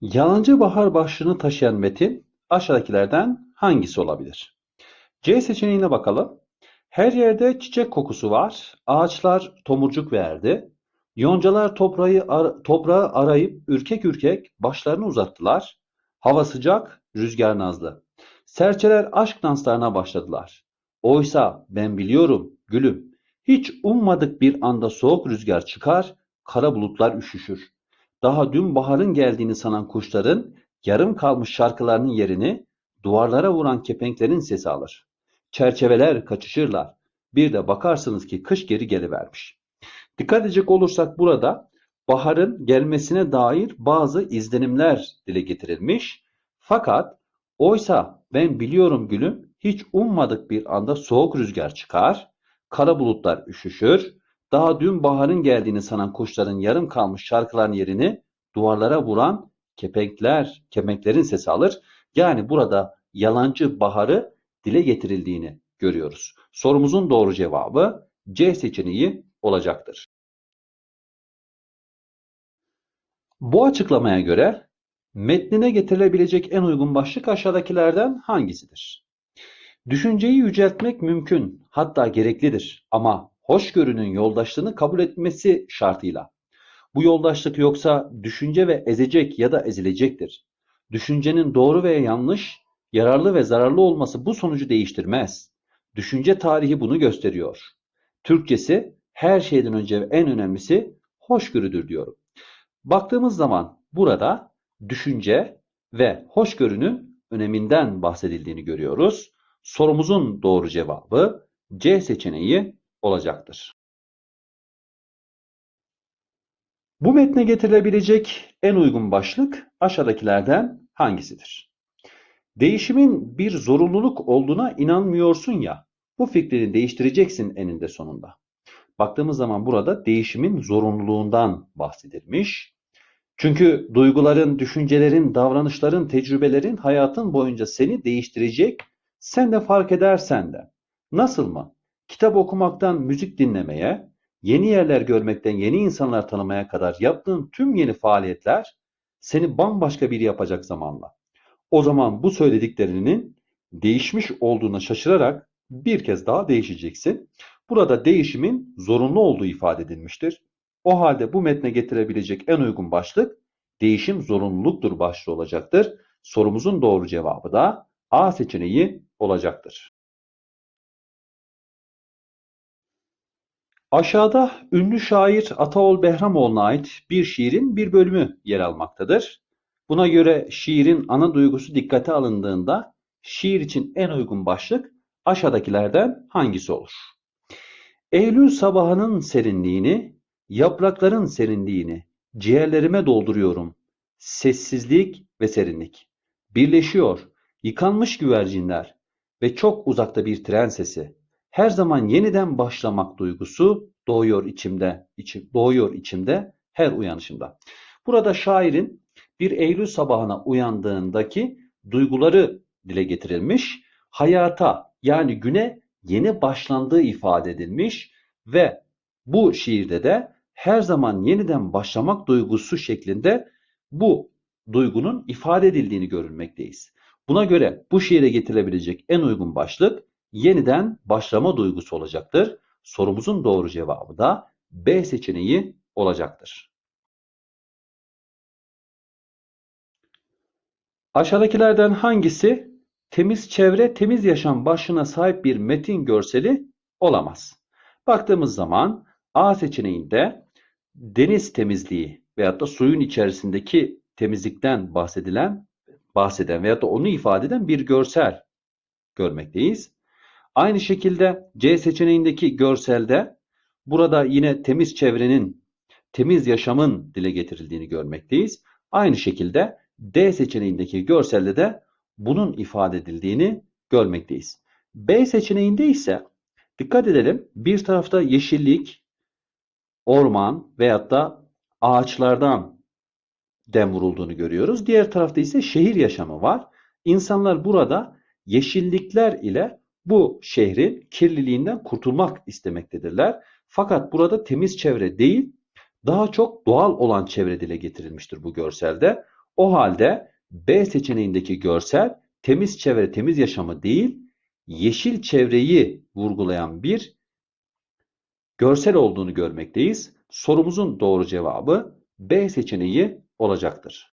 Yalancı bahar başlığını taşıyan metin aşağıdakilerden hangisi olabilir? C seçeneğine bakalım. Her yerde çiçek kokusu var. Ağaçlar tomurcuk verdi. Yoncalar toprağı, ar- toprağı arayıp ürkek ürkek başlarını uzattılar. Hava sıcak, rüzgar nazlı. Serçeler aşk danslarına başladılar. Oysa ben biliyorum gülüm, hiç ummadık bir anda soğuk rüzgar çıkar, kara bulutlar üşüşür. Daha dün baharın geldiğini sanan kuşların yarım kalmış şarkılarının yerini duvarlara vuran kepenklerin sesi alır. Çerçeveler kaçışırlar. Bir de bakarsınız ki kış geri gelivermiş. Dikkat edecek olursak burada baharın gelmesine dair bazı izlenimler dile getirilmiş. Fakat oysa ben biliyorum gülüm hiç ummadık bir anda soğuk rüzgar çıkar, kara bulutlar üşüşür, daha dün baharın geldiğini sanan kuşların yarım kalmış şarkıların yerini duvarlara vuran kepenkler, kepenklerin sesi alır. Yani burada yalancı baharı dile getirildiğini görüyoruz. Sorumuzun doğru cevabı C seçeneği olacaktır. Bu açıklamaya göre metnine getirilebilecek en uygun başlık aşağıdakilerden hangisidir? Düşünceyi yüceltmek mümkün, hatta gereklidir ama hoşgörünün yoldaşlığını kabul etmesi şartıyla. Bu yoldaşlık yoksa düşünce ve ezecek ya da ezilecektir. Düşüncenin doğru veya yanlış, yararlı ve zararlı olması bu sonucu değiştirmez. Düşünce tarihi bunu gösteriyor. Türkçesi her şeyden önce en önemlisi hoşgörüdür diyorum. Baktığımız zaman burada düşünce ve hoşgörünün öneminden bahsedildiğini görüyoruz. Sorumuzun doğru cevabı C seçeneği olacaktır. Bu metne getirilebilecek en uygun başlık aşağıdakilerden hangisidir? Değişimin bir zorunluluk olduğuna inanmıyorsun ya, bu fikrini değiştireceksin eninde sonunda. Baktığımız zaman burada değişimin zorunluluğundan bahsedilmiş. Çünkü duyguların, düşüncelerin, davranışların, tecrübelerin hayatın boyunca seni değiştirecek, sen de fark edersen de. Nasıl mı? Kitap okumaktan müzik dinlemeye, yeni yerler görmekten yeni insanlar tanımaya kadar yaptığın tüm yeni faaliyetler seni bambaşka biri yapacak zamanla. O zaman bu söylediklerinin değişmiş olduğuna şaşırarak bir kez daha değişeceksin. Burada değişimin zorunlu olduğu ifade edilmiştir. O halde bu metne getirebilecek en uygun başlık değişim zorunluluktur başlığı olacaktır. Sorumuzun doğru cevabı da A seçeneği olacaktır. Aşağıda ünlü şair Ataol Behramoğlu'na ait bir şiirin bir bölümü yer almaktadır. Buna göre şiirin ana duygusu dikkate alındığında şiir için en uygun başlık aşağıdakilerden hangisi olur? Eylül sabahının serinliğini, yaprakların serinliğini ciğerlerime dolduruyorum. Sessizlik ve serinlik. Birleşiyor, yıkanmış güvercinler ve çok uzakta bir tren sesi. Her zaman yeniden başlamak duygusu doğuyor içimde, içim, doğuyor içimde her uyanışımda. Burada şairin bir Eylül sabahına uyandığındaki duyguları dile getirilmiş. Hayata yani güne yeni başlandığı ifade edilmiş ve bu şiirde de her zaman yeniden başlamak duygusu şeklinde bu duygunun ifade edildiğini görülmekteyiz. Buna göre bu şiire getirilebilecek en uygun başlık yeniden başlama duygusu olacaktır. Sorumuzun doğru cevabı da B seçeneği olacaktır. Aşağıdakilerden hangisi temiz çevre, temiz yaşam başlığına sahip bir metin görseli olamaz? Baktığımız zaman A seçeneğinde deniz temizliği veyahut da suyun içerisindeki temizlikten bahsedilen, bahseden veyahut da onu ifade eden bir görsel görmekteyiz. Aynı şekilde C seçeneğindeki görselde burada yine temiz çevrenin, temiz yaşamın dile getirildiğini görmekteyiz. Aynı şekilde D seçeneğindeki görselde de bunun ifade edildiğini görmekteyiz. B seçeneğinde ise dikkat edelim bir tarafta yeşillik, orman veyahut da ağaçlardan dem vurulduğunu görüyoruz. Diğer tarafta ise şehir yaşamı var. İnsanlar burada yeşillikler ile bu şehrin kirliliğinden kurtulmak istemektedirler. Fakat burada temiz çevre değil, daha çok doğal olan çevre dile getirilmiştir bu görselde. O halde B seçeneğindeki görsel temiz çevre, temiz yaşamı değil, yeşil çevreyi vurgulayan bir görsel olduğunu görmekteyiz. Sorumuzun doğru cevabı B seçeneği olacaktır.